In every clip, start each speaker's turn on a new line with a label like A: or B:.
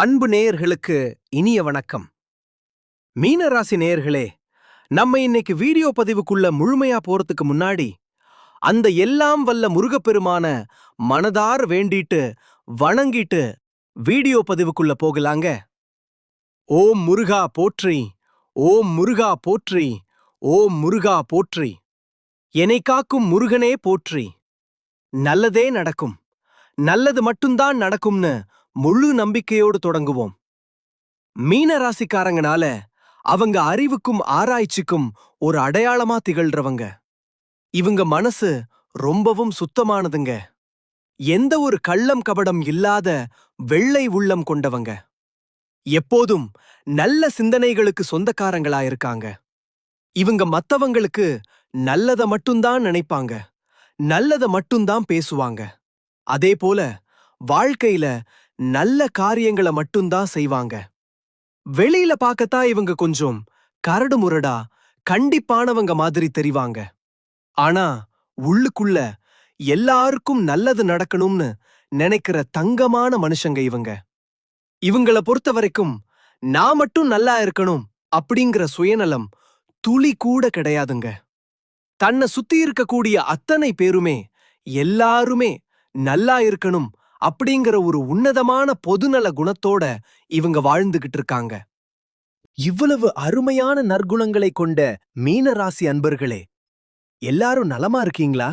A: அன்பு நேயர்களுக்கு இனிய வணக்கம். மீனராசி நேயர்களே நம்ம இன்னைக்கு வீடியோ பதிவுக்குள்ள முழுமையா போறதுக்கு முன்னாடி அந்த எல்லாம் வல்ல முருகப்பெருமான மனதார் வேண்டிட்டு வணங்கிட்டு வீடியோ பதிவுக்குள்ள போகலாங்க. ஓம் முருகா போற்றி ஓம் முருகா போற்றி ஓம் முருகா போற்றி. என்னை காக்கும் முருகனே போற்றி. நல்லதே நடக்கும். நல்லது மட்டும்தான் நடக்கும்னு முழு நம்பிக்கையோடு தொடங்குவோம். மீன ராசிக்காரங்கனால அவங்க அறிவுக்கும் ஆராய்ச்சிக்கும் ஒரு அடையாளமா திகழ்றவங்க. இவங்க மனசு ரொம்பவும் சுத்தமானதுங்க. எந்த ஒரு கள்ளம் கபடம் இல்லாத வெள்ளை உள்ளம் கொண்டவங்க. எப்போதும் நல்ல சிந்தனைகளுக்கு சொந்தக்காரங்களா இருக்காங்க. இவங்க மத்தவங்களுக்கு நல்லத மட்டும்தான் நினைப்பாங்க. நல்லத மட்டும்தான் பேசுவாங்க. அதே போல வாழ்க்கையில நல்ல காரியங்கள மட்டும்தான் செய்வாங்க. வெளியில பார்க்கத்தான் இவங்க கொஞ்சம் கரடு முரடா கண்டிப்பானவங்க மாதிரி தெரிவாங்க. ஆனா உள்ளுக்குள்ள எல்லாருக்கும் நல்லது நடக்கணும்னு நினைக்கிற தங்கமான மனுஷங்க இவங்க. இவங்கள பொறுத்த வரைக்கும் நான் மட்டும் நல்லா இருக்கணும் அப்படிங்கிற சுயநலம் துளி கூட கிடையாதுங்க. தன்னை சுத்தி இருக்கக்கூடிய அத்தனை பேருமே எல்லாருமே நல்லா இருக்கணும் அப்படிங்கிற ஒரு உன்னதமான பொதுநல குணத்தோட இவங்க வாழ்ந்துகிட்டு இருக்காங்க. இவ்வளவு அருமையான நற்குணங்களை கொண்ட மீனராசி அன்பர்களே எல்லாரும் நலமா இருக்கீங்களா?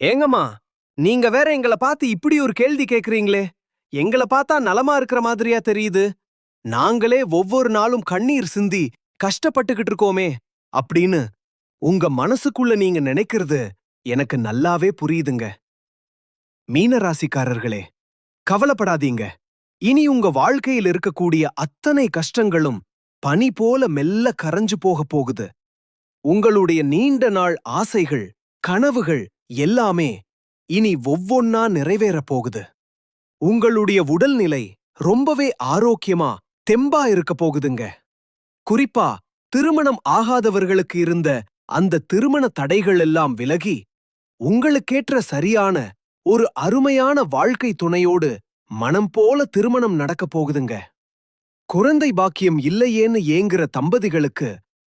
A: ஏங்கம்மா நீங்க வேற எங்கள பார்த்து இப்படி ஒரு கேள்வி கேக்குறீங்களே எங்கள பார்த்தா நலமா இருக்கிற மாதிரியா தெரியுது? நாங்களே ஒவ்வொரு நாளும் கண்ணீர் சிந்தி கஷ்டப்பட்டுகிட்டு இருக்கோமே அப்படின்னு உங்க மனசுக்குள்ள நீங்க நினைக்கிறது எனக்கு நல்லாவே புரியுதுங்க. மீனராசிக்காரர்களே கவலைப்படாதீங்க. இனி உங்க வாழ்க்கையில் இருக்கக்கூடிய அத்தனை கஷ்டங்களும் பனி போல மெல்ல கரைஞ்சு போக போகுது. உங்களுடைய நீண்ட நாள் ஆசைகள் கனவுகள் எல்லாமே இனி ஒவ்வொன்னா நிறைவேறப் போகுது. உங்களுடைய உடல்நிலை ரொம்பவே ஆரோக்கியமா தெம்பா இருக்க போகுதுங்க. குறிப்பா திருமணம் ஆகாதவர்களுக்கு இருந்த அந்த திருமண தடைகள் எல்லாம் விலகி உங்களுக்கேற்ற சரியான ஒரு அருமையான வாழ்க்கை துணையோடு மனம் போல திருமணம் நடக்கப் போகுதுங்க. குழந்தை பாக்கியம் இல்லையேன்னு ஏங்குற தம்பதிகளுக்கு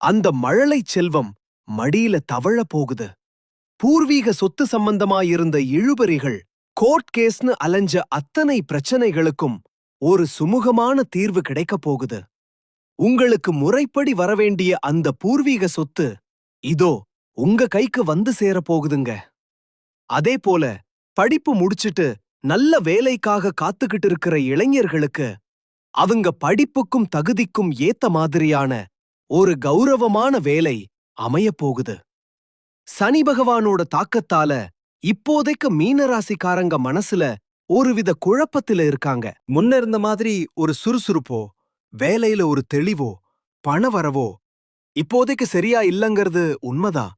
A: அந்த மழலை செல்வம் மடியில தவழ போகுது. பூர்வீக சொத்து சம்பந்தமாயிருந்த இழுபறிகள் கோர்ட் கேஸ்னு அலைஞ்ச அத்தனை பிரச்சனைகளுக்கும் ஒரு சுமூகமான தீர்வு கிடைக்கப் போகுது. உங்களுக்கு முறைப்படி வரவேண்டிய அந்த பூர்வீக சொத்து இதோ உங்க கைக்கு வந்து சேரப் போகுதுங்க. அதே போல படிப்பு முடிச்சிட்டு நல்ல வேலைக்காக காத்துக்கிட்டு இருக்கிற இளைஞர்களுக்கு அவங்க படிப்புக்கும் தகுதிக்கும் ஏத்த மாதிரியான ஒரு கௌரவமான வேலை அமையப் போகுது. சனி பகவானோட தாக்கத்தால இப்போதைக்கு மீனராசிக்காரங்க மனசுல ஒருவித குழப்பத்துல இருக்காங்க. முன்ன இருந்த மாதிரி ஒரு சுறுசுறுப்போ வேலையில ஒரு தெளிவோ பணவரவோ இப்போதைக்கு சரியா இல்லங்கிறது உண்மைதான்.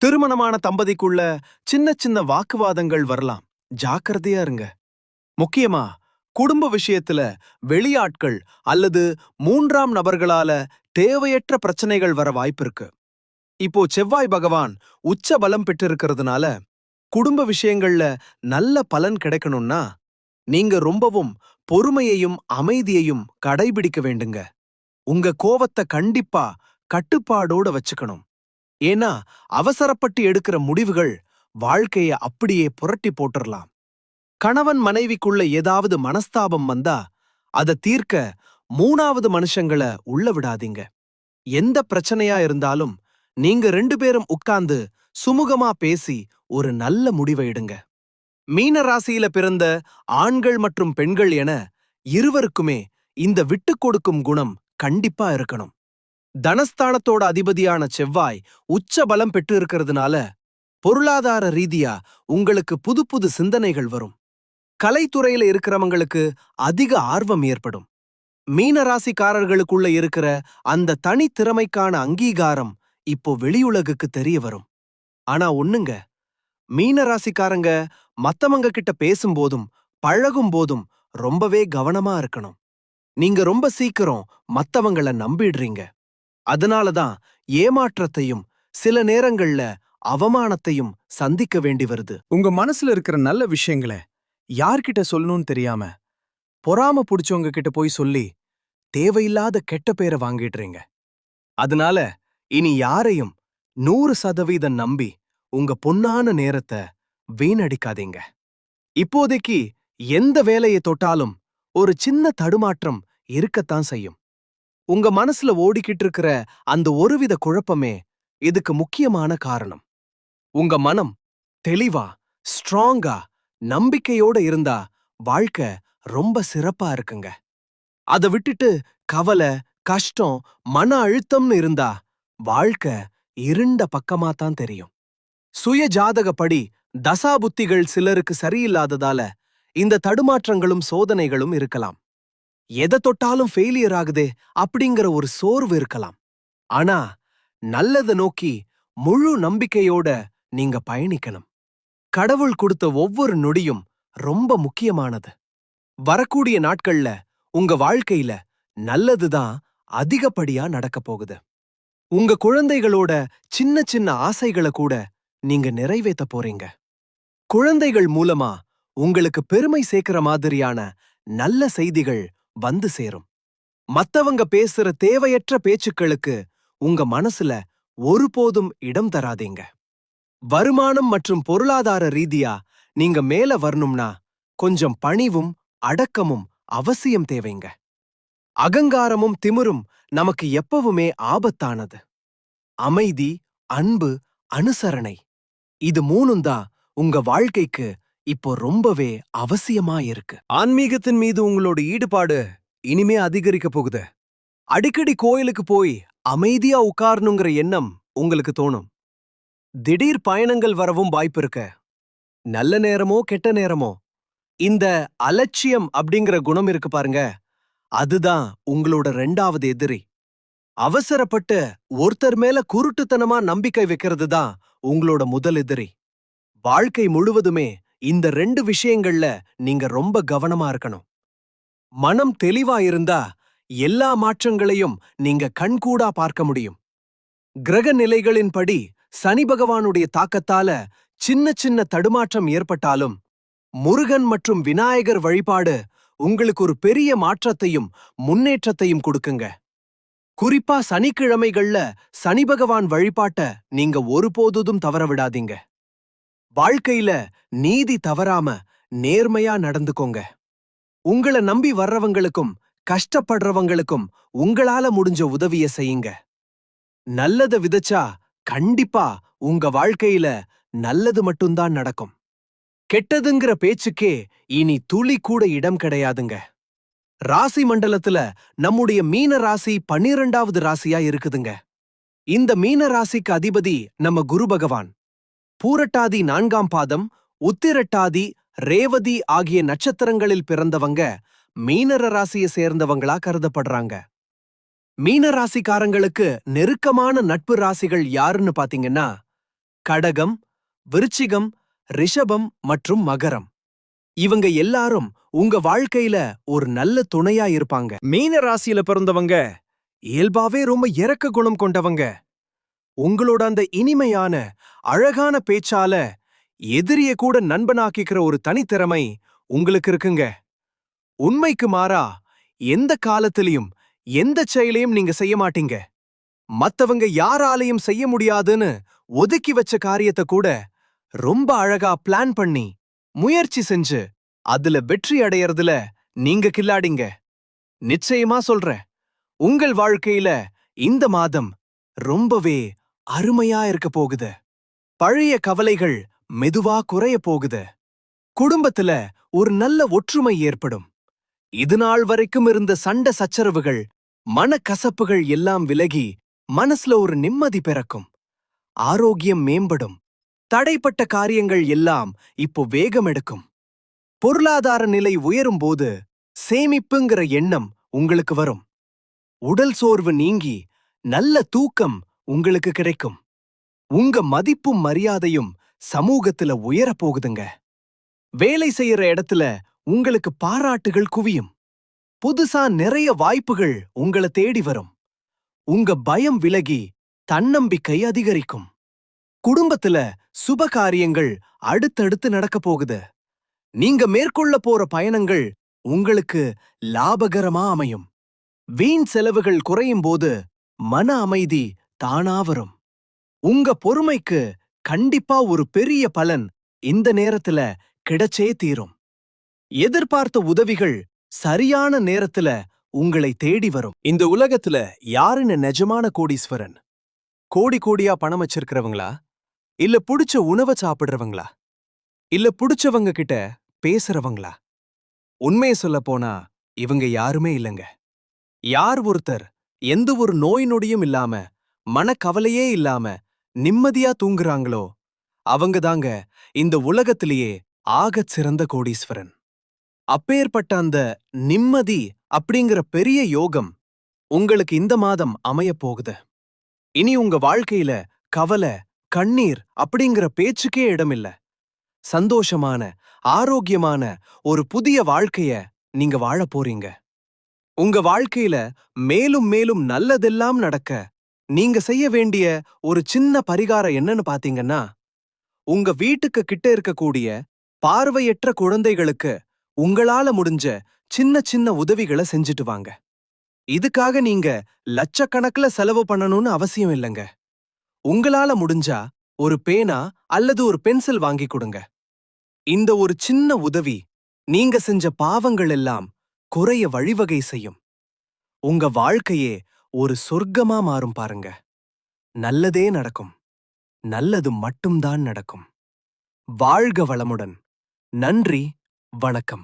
A: திருமணமான தம்பதிக்குள்ள சின்ன சின்ன வாக்குவாதங்கள் வரலாம். ஜாக்கிரதையா இருங்க. முக்கியமா குடும்ப விஷயத்துல வெளியாட்கள் அல்லது மூன்றாம் நபர்களால தேவையற்ற பிரச்சனைகள் வர வாய்ப்பிருக்கு இப்போ செவ்வாய் பகவான் உச்ச பலம் பெற்றிருக்கிறதுனால குடும்ப விஷயங்கள்ல நல்ல பலன் கிடைக்கணும்னா நீங்க ரொம்பவும் பொறுமையையும் அமைதியையும் கடைபிடிக்க வேண்டுங்க. உங்க கோவத்தை கண்டிப்பா கட்டுப்பாடோட வச்சுக்கணும். ஏன்னா அவசரப்பட்டு எடுக்கிற முடிவுகள் வாழ்க்கைய அப்படியே புரட்டி போட்டுறலாம். கணவன் மனைவிக்குள்ள ஏதாவது மனஸ்தாபம் வந்தா அத தீர்க்க மூணாவது மனுஷங்கள உள்ள விடாதீங்க. எந்த பிரச்சனையா இருந்தாலும் நீங்க ரெண்டு பேரும் உட்கார்ந்து சுமூகமா பேசி ஒரு நல்ல முடிவை எடுங்க. மீன ராசியில பிறந்த ஆண்கள் மற்றும் பெண்கள் என இருவருக்குமே இந்த விட்டுக் கொடுக்கும் குணம் கண்டிப்பா இருக்கணும். தனஸ்தானத்தோட அதிபதியான செவ்வாய் உச்ச பலம் பெற்று இருக்கிறதுனால பொருளாதார ரீதியா உங்களுக்கு புது புது சிந்தனைகள் வரும். கலைத்துறையில இருக்கிறவங்களுக்கு அதிக ஆர்வம் ஏற்படும். மீன ராசிக்காரர்களுக்குள்ள இருக்கிற அந்த தனித்திறமைக்கான அங்கீகாரம் இப்போ வெளியுலகுக்கு தெரிய வரும். ஆனா ஒண்ணுங்க மீன ராசிக்காரங்க மத்தவங்க கிட்ட பேசும்போதும் பழகும் போதும் ரொம்பவே கவனமா இருக்கணும். நீங்க ரொம்ப சீக்கிரம் மத்தவங்கள நம்பிடுறீங்க. அதனால தான் ஏமாற்றத்தையும் சில நேரங்கள்ல அவமானத்தையும் சந்திக்க வேண்டி வருது.
B: உங்க மனசுல இருக்கிற நல்ல விஷயங்களை யார்கிட்ட சொல்லணும்னு தெரியாம
A: பொறாம புடிச்சவங்க கிட்ட போய் சொல்லி தேவையில்லாத கெட்ட பேரை வாங்கிடுறீங்க. அதனால இனி யாரையும் நூறு சதவீதம் நம்பி உங்க பொன்னான நேரத்தை வீணடிக்காதீங்க. இப்போதைக்கு எந்த வேலையை தொட்டாலும் ஒரு சின்ன தடுமாற்றம் இருக்கத்தான் செய்யும். உங்க மனசுல ஓடிக்கிட்டு இருக்கிற அந்த ஒருவித குழப்பமே இதுக்கு முக்கியமான காரணம். உங்க மனம் தெளிவா ஸ்ட்ராங்கா நம்பிக்கையோட இருந்தா வாழ்க்கை ரொம்ப சிறப்பா இருக்குங்க. அத விட்டுட்டு கவலை கஷ்டம் மன அழுத்தம்னு இருந்தா வாழ்க்கை இருண்ட பக்கமா தான் தெரியும். சுய ஜாதகப்படி தசாபுத்திகள் சிலருக்கு சரியில்லாததால இந்த தடுமாற்றங்களும் சோதனைகளும் இருக்கலாம். எதை தொட்டாலும் ஃபெயிலியர் ஆகுதே அப்படிங்கிற ஒரு சோர்வு இருக்கலாம். ஆனா நல்லத நோக்கி முழு நம்பிக்கையோட நீங்க பயணிக்கணும். கடவுள் கொடுத்த ஒவ்வொரு நொடியும் ரொம்ப முக்கியமானது. வரக்கூடிய நாட்கள்ல உங்க வாழ்க்கையில நல்லதுதான் அதிகப்படியா நடக்கப் போகுது. உங்க குழந்தைகளோட சின்ன சின்ன ஆசைகளை கூட நீங்க நிறைவேற்ற போறீங்க. குழந்தைகள் மூலமா உங்களுக்கு பெருமை சேர்க்கிற மாதிரியான நல்ல செய்திகள் வந்து சேரும். மத்தவங்க பேசுற தேவையற்ற பேச்சுக்களுக்கு உங்க மனசுல ஒருபோதும் இடம் தராதீங்க. வருமானம் மற்றும் பொருளாதார ரீதியா நீங்க மேல வரணும்னா கொஞ்சம் பணிவும் அடக்கமும் அவசியம் தேவைங்க. அகங்காரமும் திமிரும் நமக்கு எப்பவுமே ஆபத்தானது. அமைதி அன்பு அனுசரணை. இது மூணும் தான் உங்க வாழ்க்கைக்கு இப்போ ரொம்பவே அவசியமா இருக்கு ஆன்மீகத்தின் மீது உங்களோட ஈடுபாடு இனிமே அதிகரிக்க போகுது. அடிக்கடி கோயிலுக்கு போய் அமைதியா உட்காரணுங்கிற எண்ணம் உங்களுக்கு தோணும். திடீர் பயணங்கள் வரவும் வாய்ப்பு இருக்கு. நல்ல நேரமோ கெட்ட நேரமோ. இந்த அலட்சியம் அப்படிங்கிற குணம் இருக்கு பாருங்க. அதுதான் உங்களோட ரெண்டாவது எதிரி. அவசரப்பட்டு ஒருத்தர் மேல குருட்டுத்தனமா நம்பிக்கை வைக்கிறது தான் உங்களோட முதல் எதிரி. வாழ்க்கை முழுவதுமே இந்த ரெண்டு விஷயங்கள்ல நீங்க ரொம்ப கவனமா இருக்கணும். மனம் தெளிவா இருந்தா எல்லா மாற்றங்களையும் நீங்க கண்கூடா பார்க்க முடியும். கிரக நிலைகளின்படி சனி பகவானுடைய தாக்கத்தால சின்ன சின்ன தடுமாற்றம் ஏற்பட்டாலும் முருகன் மற்றும் விநாயகர் வழிபாடு உங்களுக்கு ஒரு பெரிய மாற்றத்தையும் முன்னேற்றத்தையும் கொடுக்குங்க. குறிப்பா சனிக்கிழமைகள்ல சனி பகவான் வழிபாட்ட நீங்க ஒருபோதும் தவற விடாதீங்க. வாழ்க்கையில நீதி தவறாம நேர்மையா நடந்துக்கோங்க. உங்கள நம்பி வர்றவங்களுக்கும் கஷ்டப்படுறவங்களுக்கும் உங்களால முடிஞ்ச உதவிய செய்யுங்க. நல்லத விதைச்சா கண்டிப்பா உங்க வாழ்க்கையில நல்லது மட்டும்தான் நடக்கும். கெட்டதுங்கிற பேச்சுக்கே இனி துளி கூட இடம் கிடையாதுங்க. ராசி மண்டலத்துல நம்முடைய மீன ராசி பன்னிரெண்டாவது ராசியா இருக்குதுங்க. இந்த மீன ராசிக்கு அதிபதி நம்ம குரு பகவான். பூரட்டாதி நான்காம் பாதம் உத்திரட்டாதி ரேவதி ஆகிய நட்சத்திரங்களில் பிறந்தவங்க மீனர ராசியை சேர்ந்தவங்களா கருதப்படுறாங்க. மீன ராசிக்காரங்களுக்கு நெருக்கமான நட்பு ராசிகள் யாருன்னு பாத்தீங்கன்னா கடகம் விருச்சிகம் ரிஷபம் மற்றும் மகரம். இவங்க எல்லாரும் உங்க வாழ்க்கையில ஒரு நல்ல துணையா இருப்பாங்க. மீன ராசியில பிறந்தவங்க இயல்பாவே ரொம்ப இரக்க குணம் கொண்டவங்க. உங்களோட அந்த இனிமையான அழகான பேச்சால எதிரிய கூட நண்பனாக்கிக்கிற ஒரு தனித்திறமை உங்களுக்கு இருக்குங்க. உண்மைக்கு மாறா எந்த காலத்திலையும் எந்த செயலையும் நீங்க செய்ய மாட்டீங்க. மத்தவங்க யாராலையும் செய்ய முடியாதுன்னு ஒதுக்கி வச்ச காரியத்தை கூட ரொம்ப அழகா பிளான் பண்ணி முயற்சி செஞ்சு அதுல வெற்றி அடையறதுல நீங்க கில்லாடிங்க. நிச்சயமா சொல்றேன் உங்கள் வாழ்க்கையில இந்த மாதம் ரொம்பவே அருமையா இருக்க போகுது. பழைய கவலைகள் மெதுவா குறைய போகுது. குடும்பத்துல ஒரு நல்ல ஒற்றுமை ஏற்படும். இது நாள் வரைக்கும் இருந்த சண்ட சச்சரவுகள் மனக்கசப்புகள் எல்லாம் விலகி மனசுல ஒரு நிம்மதி பிறக்கும். ஆரோக்கியம் மேம்படும். தடைப்பட்ட காரியங்கள் எல்லாம் இப்போ வேகம் எடுக்கும். பொருளாதார நிலை உயரும்போது சேமிப்புங்கிற எண்ணம் உங்களுக்கு வரும். உடல் சோர்வு நீங்கி நல்ல தூக்கம் உங்களுக்கு கிடைக்கும். உங்க மதிப்பும் மரியாதையும் சமூகத்துல உயரப் போகுதுங்க வேலை செய்யற இடத்துல உங்களுக்கு பாராட்டுகள் குவியும். புதுசா நிறைய வாய்ப்புகள் உங்கள தேடி வரும். உங்க பயம் விலகி தன்னம்பிக்கை அதிகரிக்கும். குடும்பத்துல சுப காரியங்கள் அடுத்தடுத்து நடக்க போகுது. நீங்க மேற்கொள்ள போற பயணங்கள் உங்களுக்கு லாபகரமா அமையும். வீண் செலவுகள் குறையும் போது மன அமைதி தானா வரும் உங்க பொறுமைக்கு கண்டிப்பா ஒரு பெரிய பலன் இந்த நேரத்துல கிடைச்சே தீரும். எதிர்பார்த்த உதவிகள் சரியான நேரத்துல உங்களை தேடி வரும். இந்த உலகத்துல யாருன்னு நிஜமான கோடீஸ்வரன்? கோடி கோடியா பணம் வச்சிருக்கிறவங்களா? இல்ல புடிச்ச உணவை சாப்பிடுறவங்களா? இல்ல புடிச்சவங்க கிட்ட பேசுறவங்களா? உண்மைய சொல்ல போனா இவங்க யாருமே இல்லங்க. யார் ஒருத்தர் எந்த ஒரு நோய் நொடியும் இல்லாம மனக்கவலையே இல்லாம நிம்மதியா தூங்குறாங்களோ? அவங்க தாங்க இந்த உலகத்திலேயே ஆகச் சிறந்த கோடீஸ்வரன். அப்பேற்பட்ட அந்த நிம்மதி அப்படிங்கிற பெரிய யோகம் உங்களுக்கு இந்த மாதம் அமையப் போகுது. இனி உங்க வாழ்க்கையில கவலை கண்ணீர் அப்படிங்கிற பேச்சுக்கே இடமில்ல. சந்தோஷமான ஆரோக்கியமான ஒரு புதிய வாழ்க்கைய நீங்க வாழப் போறீங்க. உங்க வாழ்க்கையில மேலும் மேலும் நல்லதெல்லாம் நடக்க நீங்க செய்ய வேண்டிய ஒரு சின்ன பரிகாரம் என்னன்னு பாத்தீங்கன்னா உங்க வீட்டுக்கு கிட்ட இருக்கக்கூடிய பார்வையற்ற குழந்தைகளுக்கு உங்களால முடிஞ்ச சின்ன சின்ன உதவிகளை செஞ்சுட்டு வாங்க. இதுக்காக நீங்க லட்சக்கணக்குல செலவு பண்ணணும்னு அவசியம் இல்லைங்க. உங்களால முடிஞ்சா ஒரு பேனா அல்லது ஒரு பென்சில் வாங்கி கொடுங்க. இந்த ஒரு சின்ன உதவி நீங்க செஞ்ச பாவங்கள் எல்லாம் குறைய வழிவகை செய்யும். உங்க வாழ்க்கையே ஒரு சொர்க்கமா மாறும் பாருங்க. நல்லதே நடக்கும். நல்லது மட்டும்தான் நடக்கும். வாழ்க வளமுடன். நன்றி. வணக்கம்.